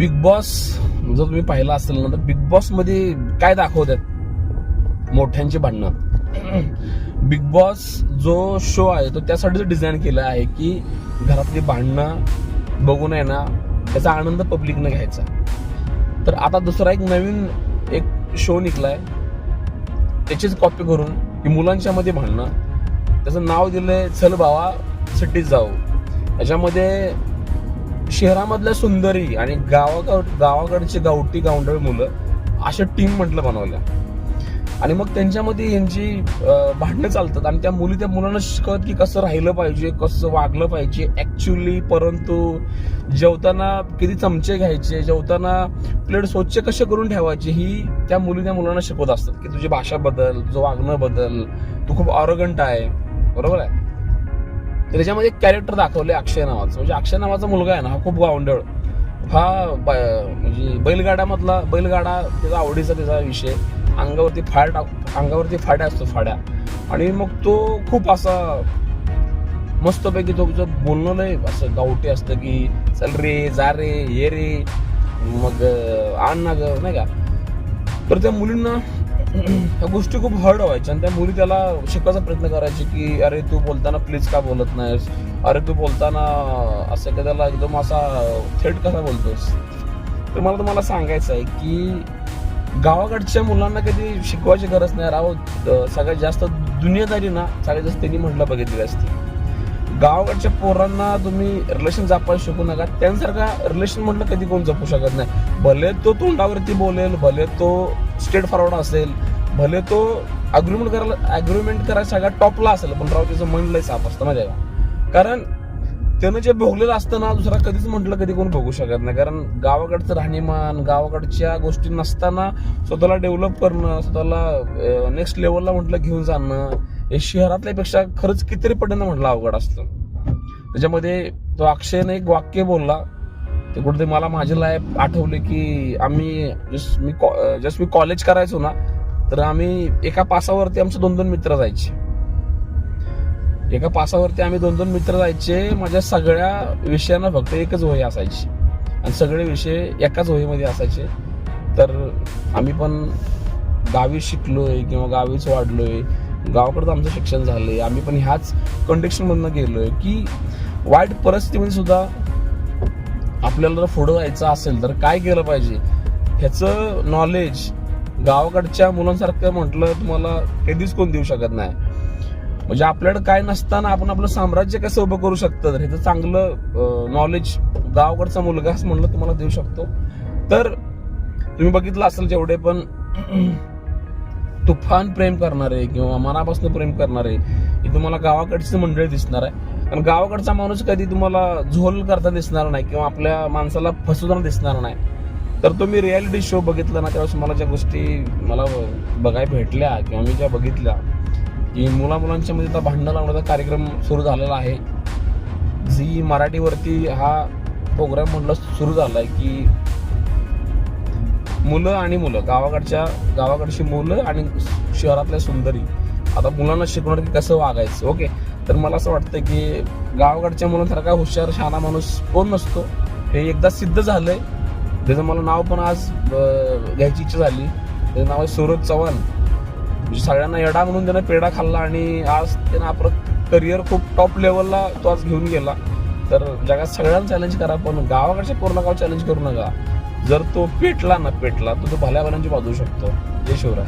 Big boss जर तुम्ही पाहिला असेल ना तर बिग बॉसमध्ये काय दाखवतात? मोठ्यांची भांडणं. बिग बॉस जो शो आहे तो त्यासाठीच डिझाईन केला आहे की घरातली भांडणं बघून आहे ना त्याचा आनंद पब्लिकनं घ्यायचा. तर आता दुसरा एक नवीन एक शो निघलाय. त्याचीच कॉपी करून की मुलांच्या मध्ये भांडणं. त्याचं नाव दिलंय चल बावा सिटीत जाऊ. याच्यामध्ये शहरामधल्या सुंदरी आणि गावाकड गावाकडची गावठी गावंडळ मुलं अशा टीम म्हटलं बनवल्या. आणि मग त्यांच्यामध्ये यांची भांडणं चालतात आणि त्या मुली त्या मुलांना शिकवत की कसं राहिलं पाहिजे कसं वागलं पाहिजे. ऍक्च्युली परंतु जेवताना किती चमचे घ्यायचे जेवताना प्लेट स्वच्छ कसे करून ठेवायचे ही त्या मुली त्या मुलांना शिकवत असतात की तुझी भाषा बदल तुझं वागणं बदल तू खूप ऑरोगंट आहे. बरोबर आहे? तर त्याच्यामध्ये एक कॅरेक्टर दाखवले अक्षय नावाचं. म्हणजे अक्षय नावाचा मुलगा आहे ना हा खूप गावंडळ हा म्हणजे बैलगाड्यामधला बैलगाडा त्याचा आवडीचा त्याचा विषय. अंगावरती फाड टाक अंगावरती फाड्या असतो फाड्या. आणि मग तो खूप असा मस्तपैकी तो जो बोलणं लय असं गावठी असतं की चल रे जा रे ये रे. मग आण ना ग नाही का? तर त्या मुलींना ह्या गोष्टी खूप हर्ड व्हायच्या आणि त्या मुली त्याला शिकवायचा प्रयत्न करायचे की अरे तू बोलताना प्लीज का बोलत नाहीस? अरे तू बोलताना असं का त्याला एकदम असा थेट कसा बोलतोस? तर मला तुम्हाला सांगायचं आहे की गावाकडच्या मुलांना कधी शिकवायची गरज नाही. राव सगळ्यात जास्त दुनियादारी ना सगळ्यात जास्त त्यांनी म्हटलं बघितली असते. गावाकडच्या पोरांना तुम्ही रिलेशन जपायला शिकू नका. त्यांसारखा रिलेशन म्हटलं कधी कोण जपू शकत नाही. भले तो तोंडावरती बोलेल भले तो स्टेट फॉरवर्ड असेल भले तो अग्रीमेंट करायला अग्रीमेंट करायला सगळ्यात टॉपला असेल पण राव त्याचं मन लय साफ असतं माझ्या का? कारण त्यानं जे भोगलेलं असतं ना दुसरा कधीच म्हटलं कधी कोण भोगू शकत नाही. कारण गावाकडचं राहणीमान गावाकडच्या गोष्टी नसताना स्वतःला डेव्हलप करणं स्वतःला नेक्स्ट लेवलला म्हटलं घेऊन जाणं हे शहरातल्यापेक्षा खरंच कितीतरी पटीनं म्हटलं अवघड असतं. त्याच्यामध्ये तो अक्षयने एक वाक्य बोलला ते कुठे मला माझे लाईफ आठवले की आम्ही जस्ट मी जस्ट मी कॉलेज करायचो ना तर आम्ही एका पासावरती आमचे दोन दोन मित्र जायचे. एका पासावरती आम्ही दोन दोन मित्र जायचे माझ्या सगळ्या विषयांना फक्त एकच वही असायची. आणि सगळे विषय एकाच वहीमध्ये असायचे. तर आम्ही पण गावी शिकलोय किंवा गावीच वाढलोय. गावाकडचं आमचं शिक्षण झालंय. आम्ही पण ह्याच कंडिक्शनमधनं गेलोय की वाईट परिस्थितीमध्ये सुद्धा आपल्याला जर पुढं जायचं असेल तर काय केलं पाहिजे? ह्याचं नॉलेज गावाकडच्या मुलांसारखं म्हटलं तुम्हाला कधीच कोण देऊ शकत नाही. म्हणजे आपल्याकडे काय नसताना आपण आपलं साम्राज्य कसं उभं करू शकतं? तर ह्याचं चांगलं नॉलेज गावाकडचा मुलगा असं म्हणलं तुम्हाला देऊ शकतो. तर तुम्ही बघितलं असेल जेवढे पण तुफान प्रेम करणारे किंवा मनापासून प्रेम करणारे हे तुम्हाला गावाकडची मंडळी दिसणार आहे. कारण गावाकडचा माणूस कधी तुम्हाला झोल करता दिसणार नाही किंवा आपल्या माणसाला फसवताना दिसणार नाही. तर तो मी रियालिटी शो बघितला ना त्यावेळेस मला ज्या गोष्टी मला बघायला भेटल्या किंवा मी ज्या बघितल्या की मुला मुलांच्या मध्ये आता भांडणं लावण्याचा कार्यक्रम सुरू झालेला आहे. झी मराठीवरती हा प्रोग्राम म्हटलं सुरू झालाय की मुलं आणि मुलं गावाकडच्या गावाकडची मुलं आणि शहरातल्या सुंदरी. आता मुलांना शिकवणार की कसं वागायचं? ओके. तर मला असं वाटतं की गावाकडच्या मुलांसारखा हुशार शहाणा माणूस कोण नसतो. हे एकदा सिद्ध झालंय. त्याचं मला नाव पण आज घ्यायची इच्छा झाली. त्याचं नाव आहे सूरज चव्हाण. म्हणजे सगळ्यांना येडा म्हणून त्यानं पेढा खाल्ला आणि आज त्यानं आपलं करिअर खूप टॉप लेवलला तो आज घेऊन गेला. तर जगात सगळ्यांना चॅलेंज करा पण गावाकडच्या पूर्ण गाव चॅलेंज करू नका. जर तो पेटला ना पेटला तर तो भल्या भल्यांची बाजू शकतो. जय शिवराय.